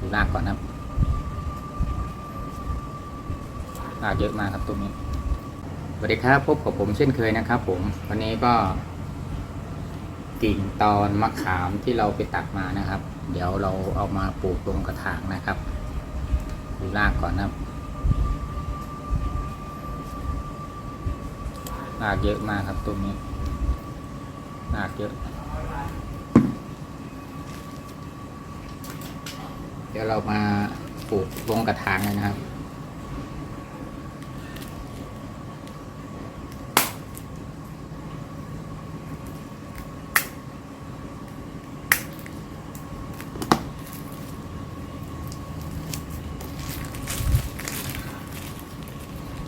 ดูรากก่อนนะครับรากเยอะมากครับตรงนี้สวัสดีครับพบกับผมเช่นเคยนะครับผมวันนี้ก็ กิ่งตอนมะขามที่เราไปตัดมานะครับ เดี๋ยวเราเอามาปลูกลงกระถางนะครับ ดูรากก่อนนะครับรากเยอะมากครับตรงนี้รากเยอะ ดี๋ยวเรามาปลูกลงกระถางเลยนะครับ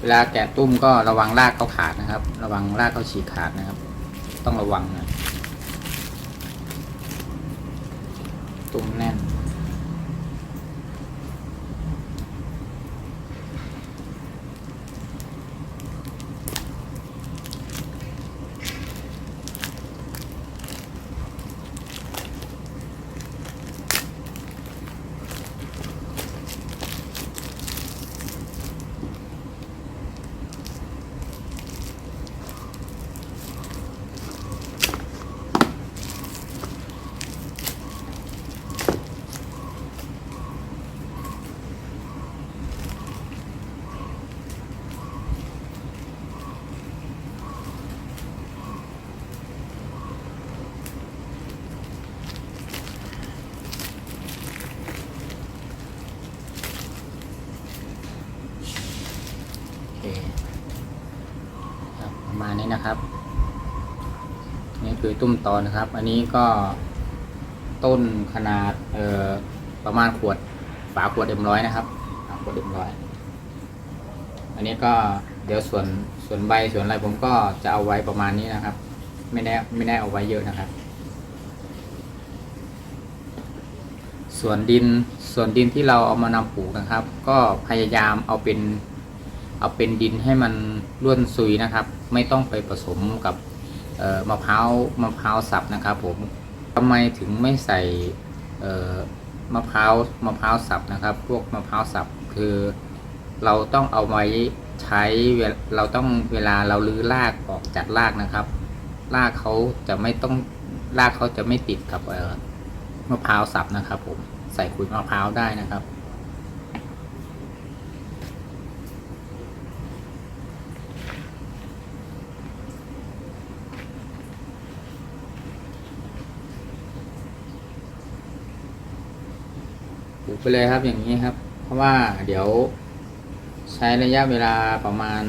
เวลาแกะตุ้มก็ระวังรากเขาขาดนะครับ ระวังรากเขาฉีกขาดนะครับ ต้องระวังนะตุ้มแน่น มาณนี้นะครับ นี่คือตุ้มตอนนะครับ อันนี้ก็ต้นขนาดเอ่อประมาณขวดฝาขวดเอ็มร้อยนะครับฝาขวดเอ็มร้อยอันนี้ก็เดี๋ยวส่วนส่วนใบส่วนอะไรผมก็จะเอาไว้ประมาณนี้นะครับ ไม่แน่ไม่ได้เอาไว้เยอะนะครับ ส่วนดินส่วนดินที่เราเอามานำปลูกนะครับ ก็พยายามเอาเป็น เอาเป็นดินให้มันร่วนซุยนะครับ ไม่ต้องไปผสมกับมะพร้าวมะพร้าวสับนะครับ ผมทำไมถึงไม่ใส่มะพร้าวมะพร้าวสับนะครับ พวกมะพร้าวสับคือเราต้องเอาไว้ใช้เราต้องเวลาเราลื้อรากออกจากรากนะครับ รากเขาจะไม่ต้องรากเขาจะไม่ติดกับมะพร้าวสับนะครับ ผมใส่ขุยมะพร้าวได้นะครับ ปลูกไปเลยครับอย่างนี้ครับ เพราะว่าเดี๋ยวใช้ระยะเวลาประมาณ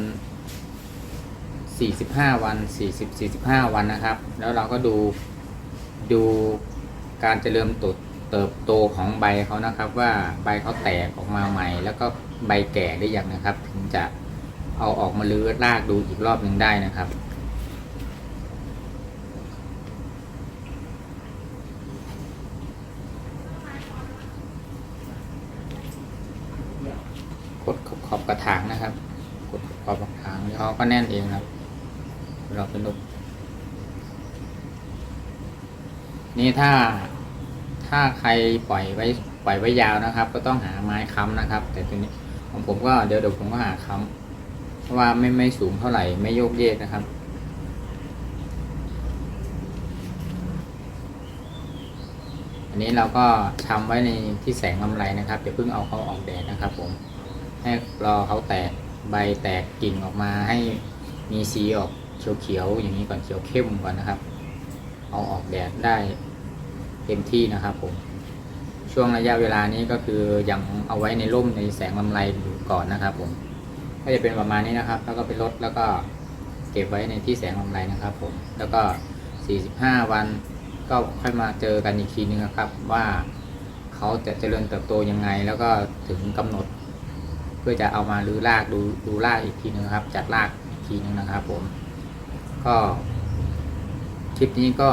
45 วัน 40 45 วันนะครับ แล้วเราก็ดูดูการเจริญติบเติบโตของใบเขานะครับ ว่าใบเขาแตกออกมาใหม่ แล้วก็ใบแก่ได้อย่างนะครับ ถึงจะเอาออกมาลื้อรากดูอีกรอบหนึ่งได้นะครับ กดขอบ กระถางนะครับกดขอบกระถางแล้วเขาก็แน่นเองครับ เราเป็นลูกนี่ถ้าถ้าใครปล่อยไว้ปล่อยไว้ยาวนะครับ ก็ต้องหาไม้ค้ำนะครับ แต่ตัวนี้ของผมก็เดี๋ยวเดี๋ยวผมก็หาค้ำเพราะว่าไม่ไม่สูงเท่าไหร่ไม่โยกเยกนะครับอันนี้เราก็ชำไว้ในที่แสงลำไรนะครับอย่าเพิ่งเอาเขาออกแดดนะครับผม ให้รอเขาแตกใบแตกกิ่งออกมาให้มีสีออกเขียวๆอย่างนี้ก่อนเขียวเข้มก่อนนะครับ เอาออกแดดได้เต็มที่นะครับผมช่วงระยะเวลานี้ก็คือยังเอาไว้ในร่มในแสงลำไรอยู่ก่อนนะครับ ผมก็จะเป็นประมาณนี้นะครับ แล้วก็ไปลดแล้วก็เก็บไว้ในที่แสงลำไรนะครับ ผม แล้วก็ 45 วันก็ค่อยมาเจอกันอีกทีนึงนะครับ ว่าเขาจะเจริญเติบโตยังไง แล้วก็ถึงกำหนด พื่อจะเอามาลื้อรากดูดูรากอีกทีนึงครับ จัดรากอีกทีนึงนะครับ ผม ก็คลิปนี้ก็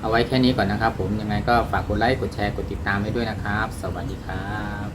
เอาไว้แค่นี้ก่อนนะครับ ผมยังไงก็ฝากกดไลค์กดแชร์กดติดตามไว้ด้วยนะครับ สวัสดีครับ